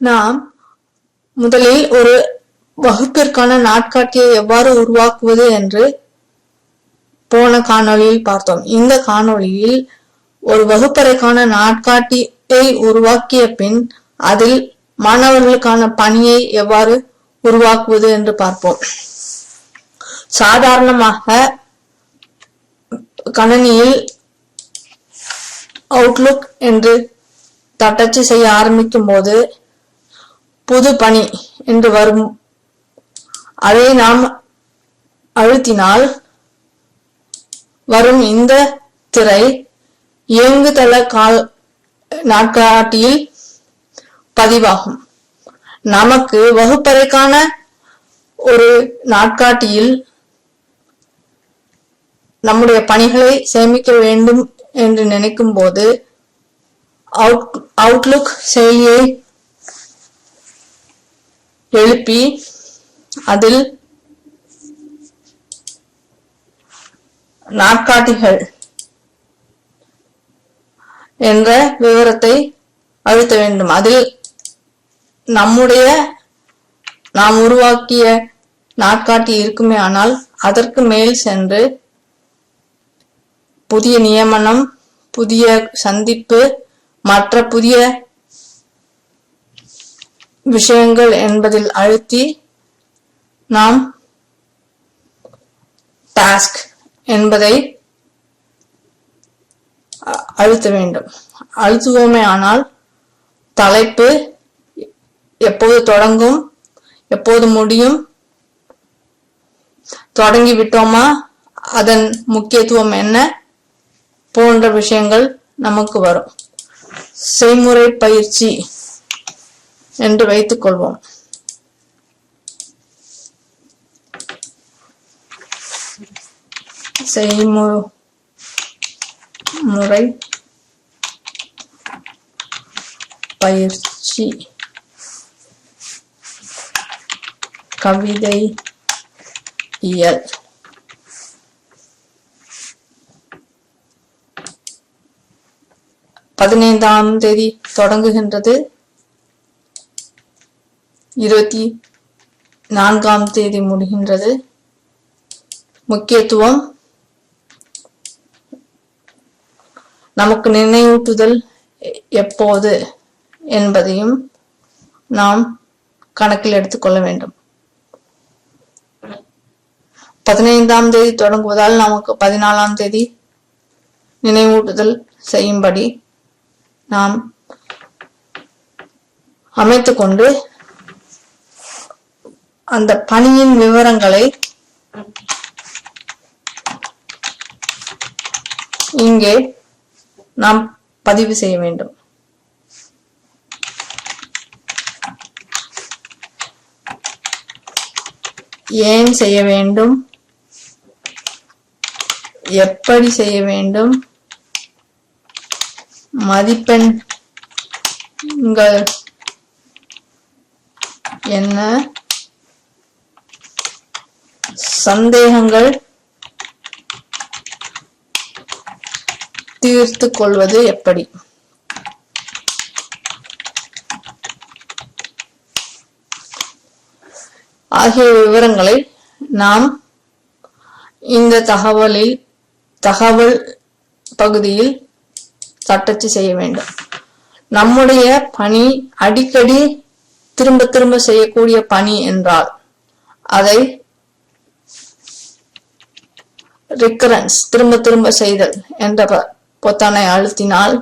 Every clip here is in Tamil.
நாம் முதலில் ஒரு வகுப்பிற்கான நாட்காட்டியை எவ்வாறு உருவாக்குவது என்று போன காணொளியில் பார்த்தோம். இந்த காணொளியில் ஒரு வகுப்பறைக்கான நாட்காட்டியை உருவாக்கிய பின் அதில் மாணவர்களுக்கான பணியை எவ்வாறு உருவாக்குவது என்று பார்ப்போம். சாதாரணமாக கணனியில் அவுட்லுக் என்று தட்டச்சு செய்ய ஆரம்பிக்கும் போது புது பணி என்று வரும். அதை நாம் அழுத்தினால் வரும் இந்த திரை இயங்குதள கால் நாட்காட்டியில் பதிவாகும். நமக்கு வகுப்பறைக்கான ஒரு நாட்காட்டியில் நம்முடைய பணிகளை சேமிக்க வேண்டும் என்று நினைக்கும் போது அவுட் அவுட்லுக் செயலியை எழுப்பி அதில் நாட்காட்டிகள் என்ற விவரத்தை அழுத்த வேண்டும். அதில் நம்முடைய நாம் உருவாக்கிய நாட்காட்டி இருக்குமே ஆனால் அதற்கு மேல் சென்று புதிய நியமனம் புதிய சந்திப்பு மற்ற புதிய விஷயங்கள் என்பதில் அழுத்தி நாம் டாஸ்க் என்பதை அ- அழுத்த வேண்டும். அழுத்துவோமே ஆனால் தலைப்பு எப்போது தொடங்கும் எப்போது முடியும் தொடங்கி விட்டோமா அதன் முக்கியத்துவம் என்ன போன்ற விஷயங்கள் நமக்கு வரும். செய்முறை பயிற்சி என்று வைத்துக் கொள்வோம். செய்முறை பயிற்சி கவிதை இயல். பதினைந்தாம் தேதி தொடங்குகின்றது. இருபத்தி நான்காம் தேதி முடிகின்றது. முக்கியத்துவம் நமக்கு நினைவூட்டுதல் எப்போது என்பதையும் நாம் கணக்கில் எடுத்துக்கொள்ள வேண்டும். பதினைந்தாம் தேதி தொடங்குவதால் நமக்கு பதினாலாம் தேதி நினைவூட்டுதல் செய்யும்படி நாம் அமைத்துக்கொண்டு அந்த பணியின் விவரங்களை இங்கே நாம் பதிவு செய்ய வேண்டும். ஏன் செய்ய வேண்டும்? எப்படி செய்ய வேண்டும்? மதிப்பெண்கள் என்ன? சந்தேகங்கள் தீர்த்து கொள்வது எப்படி? ஆகிய விவரங்களை நாம் இந்த தகவலில் தகவல் பகுதியில் தட்டச்சு செய்ய வேண்டும். நம்முடைய பணி அடிக்கடி திரும்ப திரும்ப செய்யக்கூடிய பணி என்றால் அதை ரிக்கரன்ஸ் திரும்ப திரும்ப செய்தல் என்ற ப- பொத்தானை அழுத்தினால்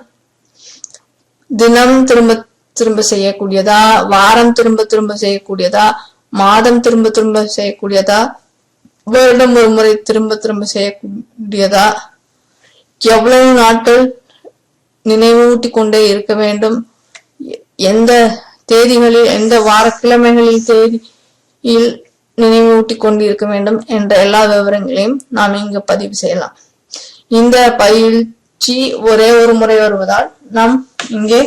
தினம் திரும்ப திரும்ப செய்யக்கூடியதா வாரம் திரும்ப திரும்ப செய்யக்கூடியதா மாதம் திரும்ப திரும்ப செய்யக்கூடியதா வருடம் ஒரு முறை திரும்ப திரும்ப செய்யக்கூடியதா எவ்வளவு நாட்கள் நினைவூட்டி கொண்டே இருக்க வேண்டும் எ- எந்த தேதிகளில் எந்த வாரக்கிழமைகளில் தேதியில் நினைவூட்டி கொண்டிருக்க வேண்டும் என்ற எல்லா விவரங்களையும் நாம் இங்கு பதிவு செய்யலாம். இந்த பயிற்சி ஒரே ஒரு முறை வருவதால் நாம் இங்கே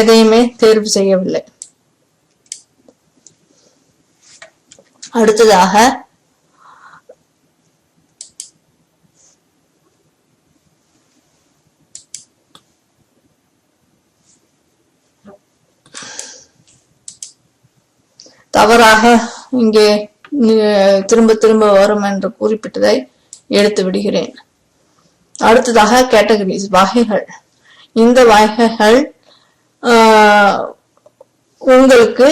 எதையுமே தேர்வு செய்யவில்லை. அடுத்ததாக தவறாக இங்கே திரும்ப திரும்ப வரும் என்று குறிப்பிட்டதை எடுத்து விடுகிறேன். அடுத்ததாக கேட்டகரிஸ் வகைகள். இந்த வகைகள் உங்களுக்கு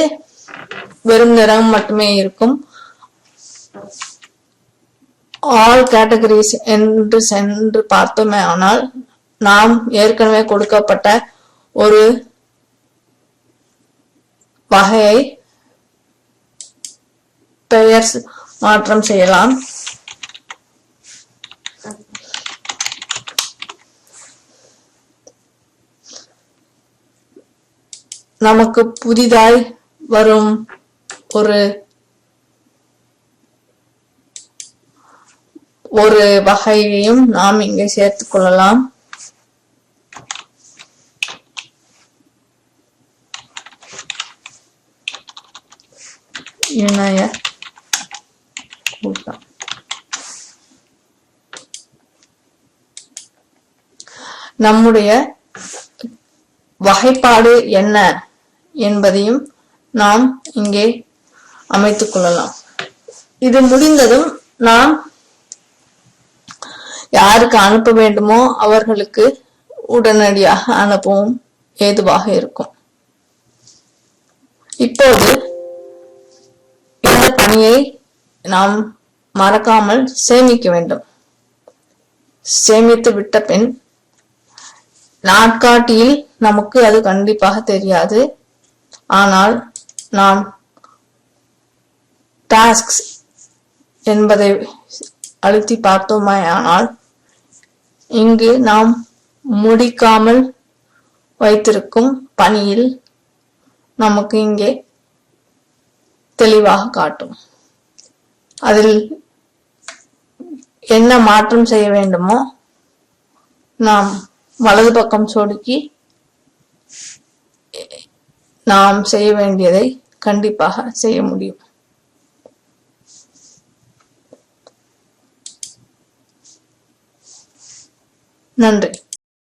வெறும் நிறம் மட்டுமே இருக்கும். ஆல் கேட்டகரிஸ் என்று சென்று பார்த்தோமே ஆனால் நாம் ஏற்கனவே கொடுக்கப்பட்ட ஒரு வகையை பெயர் மாற்றம் செய்யலாம். நமக்கு புதிதாய் வரும் ஒரு ஒரு வகையையும் நாம் இங்கே சேர்த்துக் கொள்ளலாம். இணைய கூட்டம் நம்முடைய வகைப்பாடு என்ன என்பதையும் நாம் இங்கே அமைத்துக் கொள்ளலாம். இது முடிந்ததும் நாம் யாருக்கு அனுப்ப வேண்டுமோ அவர்களுக்கு உடனடியாக அனுப்பவும் ஏதுவாக இருக்கும். நாம் மறக்காமல் சேமிக்க வேண்டும். சேமித்து விட்ட பின் நாட்காட்டியில் நமக்கு அது கண்டிப்பாக தெரியாது. ஆனால் நாம் டாஸ்க்ஸ் என்பதை அழுத்தி பார்த்தோமேயானால் இங்கு நாம் முடிக்காமல் வைத்திருக்கும் பணியில் நமக்கு இங்கே தெளிவாக காட்டும். அதில் என்ன மாற்றம் செய்ய வேண்டுமோ நாம் வலது பக்கம் சொடுக்கி நாம் செய்ய வேண்டியதை கண்டிப்பாக செய்ய முடியும். நன்றி.